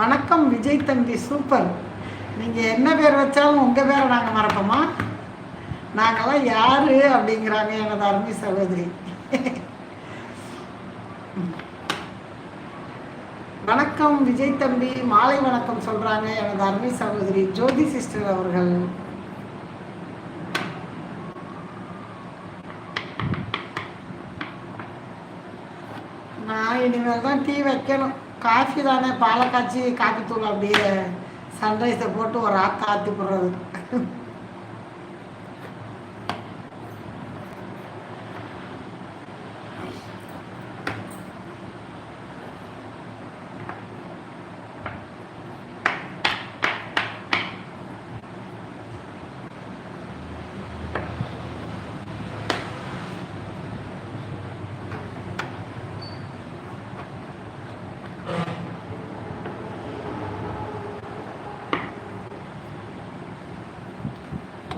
வணக்கம் விஜய் தம்பி சூப்பர். நீங்கள் என்ன பேர் வச்சாலும் உங்கள் பேரை நாங்கள் மறப்போமா? நாங்களாம் யார் அப்படிங்கிறாங்க எனது அருமை சகோதரி. வணக்கம் விஜய் தம்பி. மாலை வணக்கம் சொல்கிறாங்க எனது அருமை சகோதரி ஜோதி சிஸ்டர் அவர்கள். நான் இனிமேல் தான் டீ வைக்கணும். காஃபி தானே பாலை காய்ச்சி காஃபி தூள் அப்படியே சன்ரைஸை போட்டு ஒரு ஆத்தா ஆற்றி போடுறது.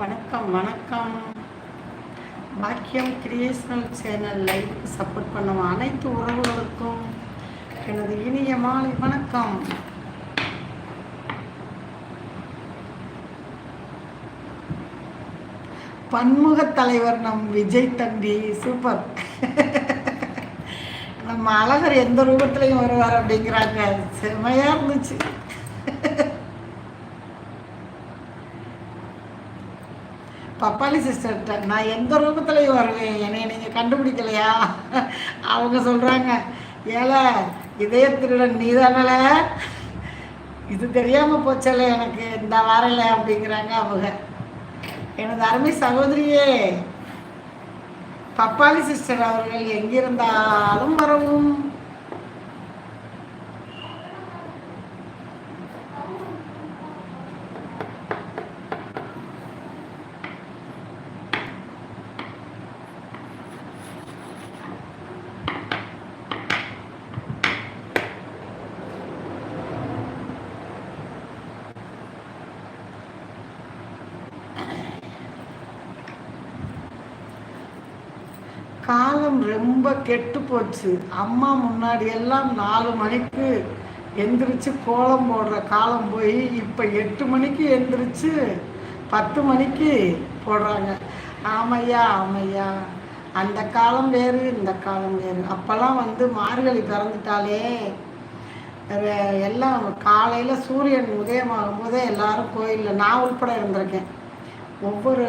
வணக்கம் வணக்கம். பாக்கியம் கிரியேஷனல் சேனல் லைவுக்கு சப்போர்ட் பண்ணும் அனைத்து உறவுகளுக்கும் எனது இனிய மாலை வணக்கம். பன்முக தலைவர் நம் விஜய் தம்பி சூப்பர் நம்ம அழகர் எந்த ரூபத்திலையும் வருவார் அப்படிங்கிறாங்க. செமையா இருந்துச்சு. பப்பாளி சிஸ்டர்கிட்ட நான் எந்த ரூபத்துலையும் வருவேன்? என்னை நீங்கள் கண்டுபிடிக்கலையா? அவங்க சொல்கிறாங்க ஏல இதய திருடன் நீ தானல இது தெரியாமல் போச்சல எனக்கு இந்த வரல அப்படிங்கிறாங்க அவங்க. எனது அருமை சகோதரியே பப்பாளி சிஸ்டர் அவர்கள் எங்கிருந்தாலும் வரவும் காலம் ரொம்ப கெட்டு போச்சு. அம்மா முன்னாடி எல்லாம் நாலு மணிக்கு எந்திரிச்சு கோலம் போடுற காலம் போய் இப்போ எட்டு மணிக்கு எந்திரிச்சு பத்து மணிக்கு போடுறாங்க. ஆமையா ஆமையா. அந்த காலம் வேறு இந்த காலம் வேறு. அப்போல்லாம் வந்து மார்கழி பிறந்துட்டாலே எல்லாம் காலையில் சூரியன் உதயமாகும் போதே எல்லாரும் கோயிலில் நான் உட்பட இருந்திருக்கேன். ஒவ்வொரு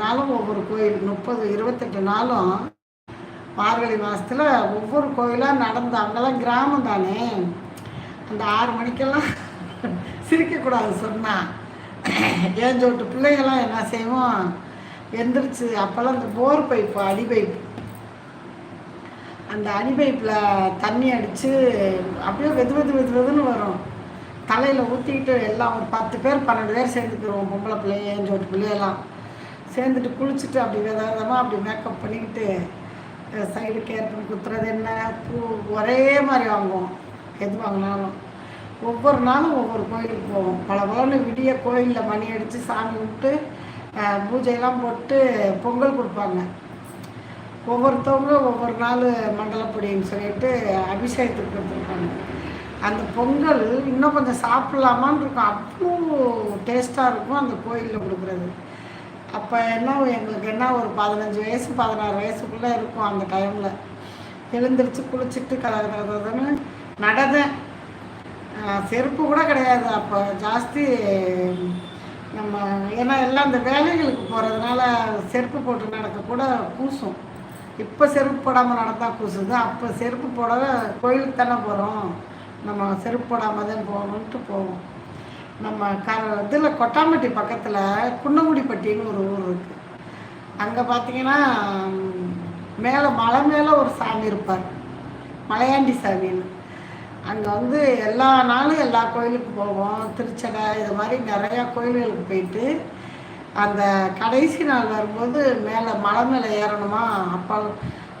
நாளும் ஒவ்வொரு கோயில் முப்பது இருபத்தெட்டு நாளும் மார்கழி மாதத்தில் ஒவ்வொரு கோயிலாக நடந்து அங்கெல்லாம் கிராமம் தானே. அந்த ஆறு மணிக்கெல்லாம் சிரிக்கக்கூடாது சொன்னால் ஏன் சொல்லிட்டு பிள்ளைங்கள்லாம் என்ன செய்வோம்? எந்திரிச்சு அப்போல்லாம் இந்த போர் பைப்பு அடி பைப்பு அந்த அடி பைப்பில் தண்ணி அடித்து அப்படியே வெது வெது வெது வெதுன்னு வரும். தலையில் ஊற்றிக்கிட்டு எல்லாம் ஒரு பத்து பேர் பன்னெண்டு பேர் சேர்ந்துக்கிறோம் பொம்பளை பிள்ளைங்க ஏன் சொல்லிட்டு பிள்ளையெல்லாம். சேர்ந்துட்டு குளிச்சுட்டு அப்படி வித விதமாக அப்படி மேக்கப் பண்ணிக்கிட்டு சைடு கேர் பண்ணி குத்துறது என்ன? பூ ஒரே மாதிரி வாங்குவோம். எது வாங்கினாலும். ஒவ்வொரு நாளும் ஒவ்வொரு கோயிலுக்கு போவோம். பல பலன்னு விடிய கோயிலில் மணி அடித்து சாமி விட்டு பூஜையெல்லாம் போட்டு பொங்கல் கொடுப்பாங்க. ஒவ்வொருத்தவங்க ஒவ்வொரு நாள் மண்டலப்பொடின்னு சொல்லிட்டு அபிஷேகத்துக்கு கொடுத்துருப்பாங்க அந்த பொங்கல் இன்னும் கொஞ்சம் சாப்பிட்லாமான்னு இருக்கும். அவ்வளோ டேஸ்ட்டாக இருக்கும் அந்த கோயிலில் கொடுக்குறது. அப்போ என்ன எங்களுக்கு என்ன ஒரு பதினஞ்சு வயசு பதினாறு வயசுக்குள்ளே இருக்கும் அந்த டைமில் எழுந்திரிச்சு குளிச்சுட்டு கலகலன்னு நடந்தேன் செருப்பு கூட கிடையாது. அப்போ ஜாஸ்தி நம்ம ஏன்னா எல்லாம் இந்த வேலைகளுக்கு போகிறதுனால செருப்பு போட்டு நடக்க கூட கூசும். இப்போ செருப்பு போடாமல் நடந்தால் கூசுது. அப்போ செருப்பு போட கோயிலுக்கு தானே போகிறோம் நம்ம செருப்பு போடாமல் தான் போகணுன்ட்டு போவோம். நம்ம க இதில் கொட்டாம்பட்டி பக்கத்தில் குன்னங்குடிப்பட்டின்னு ஒரு ஊர் இருக்குது அங்கே பார்த்தீங்கன்னா மேலே மலை மேலே ஒரு சாமி இருப்பார். மலையாண்டி சாமின்னு. அங்கே வந்து எல்லா நாளும் எல்லா கோயிலுக்கு போவோம். திருச்சடை இது மாதிரி நிறையா கோயில்களுக்கு போயிட்டு அந்த கடைசி நாள் வரும்போது மேலே மலை மேலே ஏறணுமா? அப்போ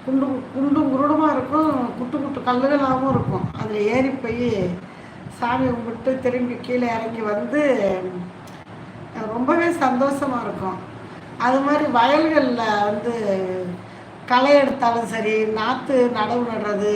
குண்டு குண்டும் குருடுமாக இருக்கும். குட்டு குட்டு கல்லுகளாகவும் இருக்கும். அதில் ஏறி போய் சாமி கும்பிட்டு திரும்பி கீழே இறங்கி வந்து ரொம்பவே சந்தோஷமாக இருக்கும். அது மாதிரி வயல்களில் வந்து களை எடுத்தாலும் சரி நாற்று நடவு நடுறது